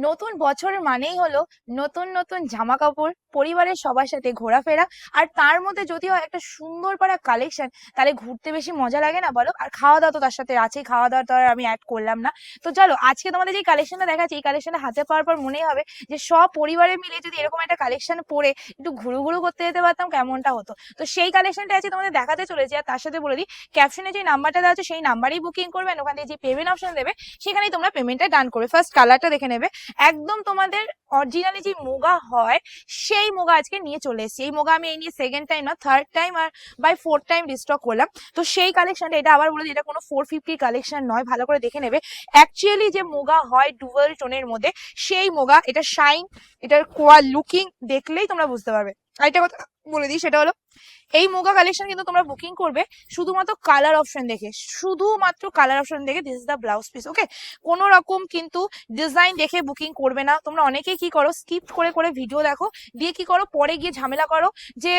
নতুন বছর মানেই হলো নতুন নতুন জামা কাপড় পরিবারের সবার সাথে ঘোরাফেরা। আর তার মধ্যে যদি হয় একটা সুন্দর পাড়া কালেকশন তাহলে ঘুরতে বেশি মজা লাগে না বলো? আর খাওয়া দাওয়া তো তার সাথে আছে খাওয়া দাওয়া তো আর আমি অ্যাড করলাম না। তো চলো, আজকে তোমাদের যে কালেকশনটা দেখাচ্ছি, এই কালেকশনটা হাতে পাওয়ার পর মনেই হবে যে সব পরিবারে মিলে যদি এরকম একটা কালেকশন পরে একটু ঘুরু ঘুরু করতে যেতে পারতাম, কেমনটা হতো? তো সেই কালেকশনটা আছে তোমাদের দেখাতে চলেছি, আর তার সাথে বলে দিই ক্যাপশনে যে নাম্বারটা দেওয়া আছে, সেই নাম্বারেই বুকিং করবেন ওখান থেকে যে পেমেন্ট অপশন দেবে, সেখানেই তোমরা পেমেন্টটা ডান করবে। ফার্স্ট কালারটা দেখে নেবে। একদম তোমাদের অরিজিনালি যে মুগা হয় সেই মোগা আজকে নিয়ে চলে এসেছি। এই মোগা আমি এই নিয়ে সেকেন্ড টাইম না থার্ড টাইম আর বাই ফোর্থ টাইম রিস্টক করলাম। তো সেই কালেকশনটা এটা আবার বলে এটা কোনো ফোর ফিফটির কালেকশন নয়, ভালো করে দেখে নেবে। অ্যাকচুয়ালি যে মোগা হয় ডুয়েল টোনের মধ্যে, সেই মোগা, এটা শাইন এটার কোয়া লুকিং দেখলেই তোমরা বুঝতে পারবে। আরেকটা কথা বলে দিই, সেটা হলো এই মুগা কালেকশন কিন্তু তোমরা বুকিং করবে শুধুমাত্র কালার অপশন দেখে, শুধুমাত্র কালার অপশন দেখে this is the blouse piece okay কোনো রকম কিন্তু ডিজাইন দেখে বুকিং করবে না। তোমরা অনেকেই কি করো স্কিপ করে করে ভিডিও দেখো, দিয়ে কি করো, পরে গিয়ে ঝামেলা করো যে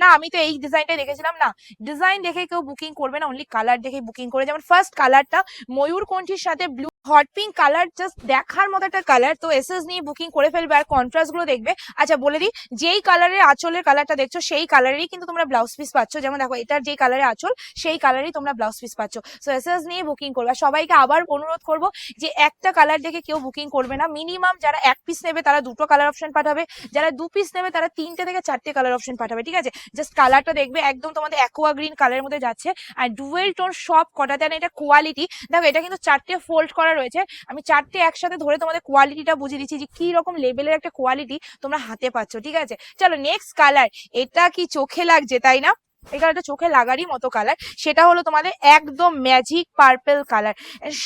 না, আমি তো এই ডিজাইনটাই দেখেছিলাম, না। ডিজাইন দেখে কেউ বুকিং করবে না অনলি কালার দেখে বুকিং করে। যেমন ফার্স্ট কালারটা ময়ূর কণ্ঠির সাথে blue hot pink colour just দেখার মতো একটা কালার তো এসএস নিয়ে বুকিং করে ফেলবে আর কন্ট্রাস্টগুলো দেখবে। আচ্ছা বলে দিই, যেই কালারের আঁচলের কালারটা দেখছ, সেই কালারেরই কিন্তু তোমরা ব্লাউজ পিস পাচ্ছ। যেমন দেখো, এটার যেই কালারের আঁচল, সেই কালারই তোমরা ব্লাউজ পিস পাচ্ছ। সো এসএস নিয়ে বুকিং করবে। সবাইকে আবার অনুরোধ করব যে একটা কালার দেখে কেউ বুকিং করবে না। মিনিমাম যারা এক পিস নেবে, তারা দুটো কালার অপশন পাঠাবে। যারা দু পিস নেবে, তারা তিনটে থেকে চারটে কালার অপশন পাঠাবে, ঠিক আছে? জাস্ট কালারটা দেখবে, একদম তোমাদের অ্যাকোয়া গ্রিন কালারের মধ্যে যাচ্ছে। আর ডুয়েল টোন সব কটাতে এটা কোয়ালিটি দেখো, এটা কিন্তু চারটে ফোল্ড করা রয়েছে, আমি চারটে একসাথে ধরে তোমাদের কোয়ালিটিটা বুঝিয়ে দিচ্ছি যে কি রকম লেভেলের একটা কোয়ালিটি তোমরা হাতে পাচ্ছ, ঠিক আছে? চলো নেক্সট কালার এটা কি চোখে লাগছে, তাই না? এই কালারটা চোখে লাগারই মতো কালার সেটা হলো তোমাদের একদম ম্যাজিক পার্পেল কালার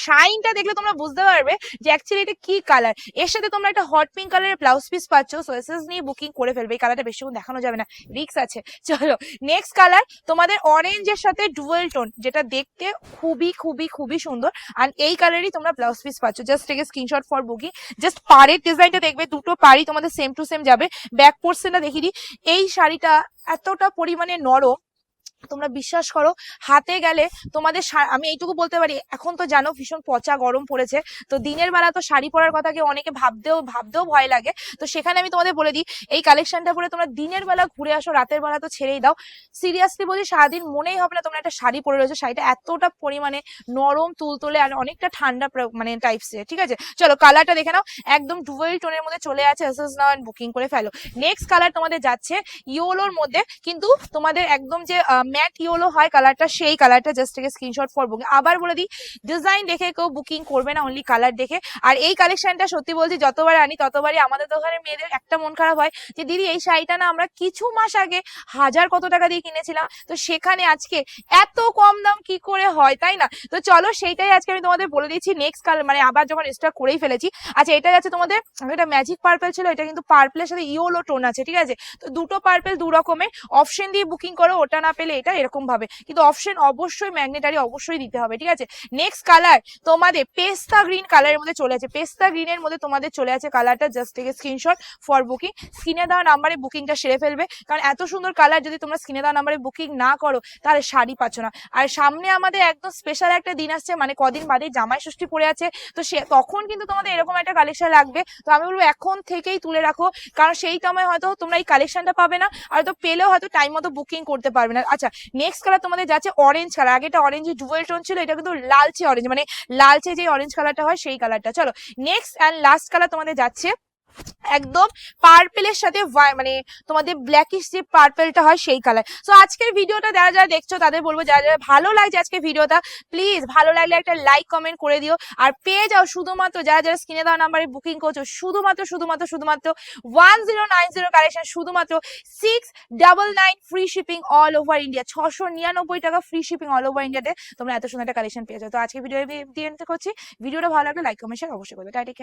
শাইনটা দেখলে তোমরা বুঝতে পারবে যে অ্যাকচুয়ালি এটা কি কালারের সাথে তোমরা একটা হট পিঙ্ক কালারের ব্লাউজ পিস পাচ্ছ সো এসএস নিয়ে বুকিং করে ফেলবে। এই কালারটা বেশিক্ষণ দেখানো যাবে না রিক্স আছে। চলো নেক্সট কালার তোমাদের অরেঞ্জের সাথে ডুয়েল টোন যেটা দেখতে খুবই খুবই খুবই সুন্দর। আর এই কালারই তোমরা ব্লাউজ পিস পাচ্ছ। Just take screenshot for booking just পাড়ের ডিজাইনটা দেখবে, দুটো পাড়ি তোমাদের সেম টু সেম যাবে। ব্যাক পোর্শনটা দেখিয়ে দিই। এই শাড়িটা এতটা পরিমাণে নরম তোমরা বিশ্বাস করো, হাতে গেলে তোমাদের আমি এইটুকু বলতে পারি, এখন তো জানো ভীষণ পচা গরম পড়েছে, তো দিনের বেলা তো শাড়ি পরার কথা কেউ অনেকে ভাবতেও ভাবতেও ভয় লাগে, তো সেখানে আমি তোমাদের বলে দিই, এই কালেকশনটা পরে তোমরা দিনের বেলা ঘুরে আসো, রাতের বেলা তো ছেড়েই দাও সিরিয়াসলি বলছি সারাদিন মনেই হবে না তোমরা একটা শাড়ি পরে রয়েছো, শাড়িটা এতটা পরিমাণে নরম, তুলতুলে আর অনেকটা ঠান্ডা মানে টাইপসের ঠিক আছে? চলো কালারটা দেখে নাও, একদম ডুয়েল টোনের মধ্যে চলে আছে এসএস নাও বুকিং করে ফেলো। নেক্সট কালার তোমাদের যাচ্ছে ইয়োলোর মধ্যে কিন্তু তোমাদের একদম যে ম্যাট ইয়োলো হয় কালারটা সেই কালারটা জাস্ট থেকে স্ক্রিনশট ফর বুকিং আবার বলে দিই ডিজাইন দেখে কেউ বুকিং করবে না অনলি কালার দেখে। আর এই কালেকশনটা সত্যি বলছি, যতবার আনি, ততবারই আমাদের দোকানের মেয়েদের একটা মন খারাপ হয় যে, দিদি, এই শাড়িটা না আমরা কিছু মাস আগে হাজার কত টাকা দিয়ে কিনেছিলাম। তো সেখানে আজকে এত কম দাম কি করে হয়, তাই না? তো চলো, সেইটাই আজকে আমি তোমাদের বলে দিচ্ছি নেক্সট কালার মানে আবার যখন স্টার্ট করেই ফেলেছি। আচ্ছা এটা যাচ্ছে তোমাদের এটা ম্যাজিক পার্পেল ছিল, এটা কিন্তু পার্পেলের সাথে ইয়োলো টোন আছে, ঠিক আছে? তো দুটো পার্পেল দু রকমের অপশন দিয়ে বুকিং করো, ওটা না পেলে এটা এরকম ভাবে। কিন্তু অপশন অবশ্যই ম্যাগনেটারি অবশ্যই দিতে হবে, ঠিক আছে? নেক্সট কালার তোমাদের পেস্তা গ্রিন কালারের মধ্যে চলে আছে। পেস্তা গ্রিনের মধ্যে তোমাদের চলে আছে কালারটা জাস্ট থেকে স্ক্রিনশট ফর বুকিং স্ক্রিনে দেওয়া নাম্বারে বুকিংটা সেরে ফেলবে। কারণ এত সুন্দর কালার যদি তোমরা স্ক্রিনে দেওয়া নাম্বারে বুকিং না করো, তাহলে শাড়ি পাচ্ছ না। আর সামনে আমাদের একদম স্পেশাল একটা দিন আসছে মানে কদিন বাদে জামাই ষষ্ঠী পড়ে আছে। তো সে, তখন কিন্তু তোমাদের এরকম একটা কালেকশন লাগবে। তো আমি বলব এখন থেকেই তুলে রাখো। কারণ সেই সময় হয়তো তোমরা এই কালেকশনটা পাবে না। আর তো পেলেও হয়তো টাইম মতো বুকিং করতে পারবে না। আচ্ছা নেক্সট কালার তোমাদের যাচ্ছে অরেঞ্জ কালার আগে এটা অরেঞ্জ ডুয়েল টোন ছিল, এটা কিন্তু লালচে অরেঞ্জ মানে লালচে যে অরেঞ্জ কালারটা হয় সেই কালারটা চলো নেক্সট অ্যান্ড লাস্ট কালার তোমাদের যাচ্ছে একদম পার্পেলের সাথে মানে তোমাদের ব্ল্যাকিশ যে পার্পেলটা হয় সেই কালার সো আজকের ভিডিওটা যারা যারা দেখছ, তাদের বলব যারা যারা ভালো লাগছে আজকে ভিডিওটা প্লিজ ভালো লাগলে একটা লাইক কমেন্ট করে দিও। আর পেয়ে যাও শুধুমাত্র, যারা যারা স্ক্রিনে দেওয়া নাম্বারে বুকিং করছ, শুধুমাত্র শুধুমাত্র শুধুমাত্র one zero nine zero collection, শুধুমাত্র six double nine free shipping all over India ছশো নিরানব্বই টাকা ফ্রি শিপিং অল ওভার ইন্ডিয়াতে তোমরা এত সুন্দর একটা কালেকশন পেয়ে যাও। তো আজকে ভিডিও দিয়ে করছি। ভিডিওটা ভালো লাগলে লাইক কমেন্ট শেয়ার অবশ্যই করবে। তাই টেক